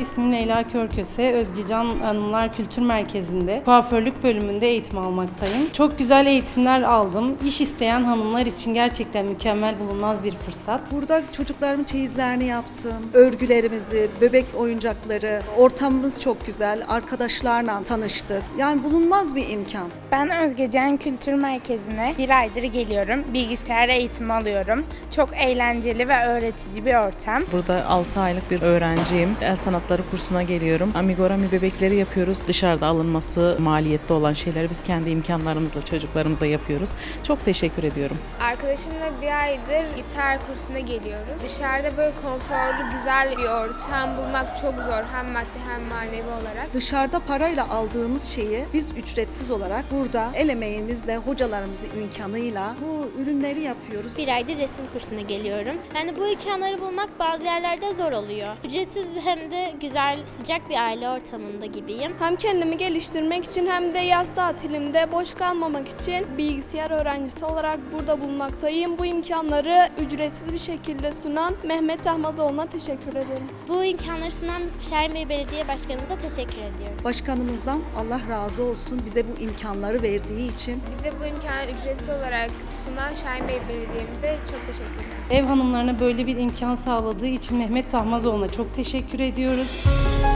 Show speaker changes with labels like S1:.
S1: İsmim Leyla Körköse. Özgecan Hanımlar Kültür Merkezi'nde kuaförlük bölümünde eğitim almaktayım. Çok güzel eğitimler aldım. İş isteyen hanımlar için gerçekten mükemmel bulunmaz bir fırsat.
S2: Burada çocuklarımın çeyizlerini yaptım. Örgülerimizi, bebek oyuncakları. Ortamımız çok güzel. Arkadaşlarla tanıştık. Yani bulunmaz bir imkan.
S3: Ben Özgecan Kültür Merkezi'ne bir aydır geliyorum. Bilgisayar eğitimi alıyorum. Çok eğlenceli ve öğretici bir ortam.
S4: Burada 6 aylık bir öğrenciyim. El sanatları kursuna geliyorum. Amigurumi bebekleri yapıyoruz. Dışarıda alınması maliyetli olan şeyleri biz kendi imkanlarımızla çocuklarımıza yapıyoruz. Çok teşekkür ediyorum.
S5: Arkadaşımla bir aydır gitar kursuna geliyoruz. Dışarıda böyle konforlu, güzel bir ortam bulmak çok zor. Hem maddi hem manevi olarak.
S2: Dışarıda parayla aldığımız şeyi biz ücretsiz olarak burada el emeğimizle, hocalarımızın imkanıyla bu ürünleri yapıyoruz.
S6: Bir aydır resim kursuna geliyorum. Yani bu imkanları bulmak bazı yerlerde zor oluyor. Ücretsiz hem de güzel, sıcak bir aile ortamında gibiyim.
S7: Hem kendimi geliştirmek için hem de yaz tatilimde boş kalmamak için bilgisayar öğrencisi olarak burada bulunmaktayım. Bu imkanları ücretsiz bir şekilde sunan Mehmet Ahmazoğlu'na teşekkür ederim.
S6: Bu imkanları sunan Şahin Bey Belediye Başkanımıza teşekkür ediyorum.
S2: Başkanımızdan Allah razı olsun bize bu imkanları verdiği için.
S5: Bize bu imkanı ücretsiz olarak sunan Şahin Bey Belediye'mize çok teşekkürler.
S1: Ev hanımlarına böyle bir imkan sağladığı için Mehmet Tahmazoğlu'na çok teşekkür ediyoruz. Thank you.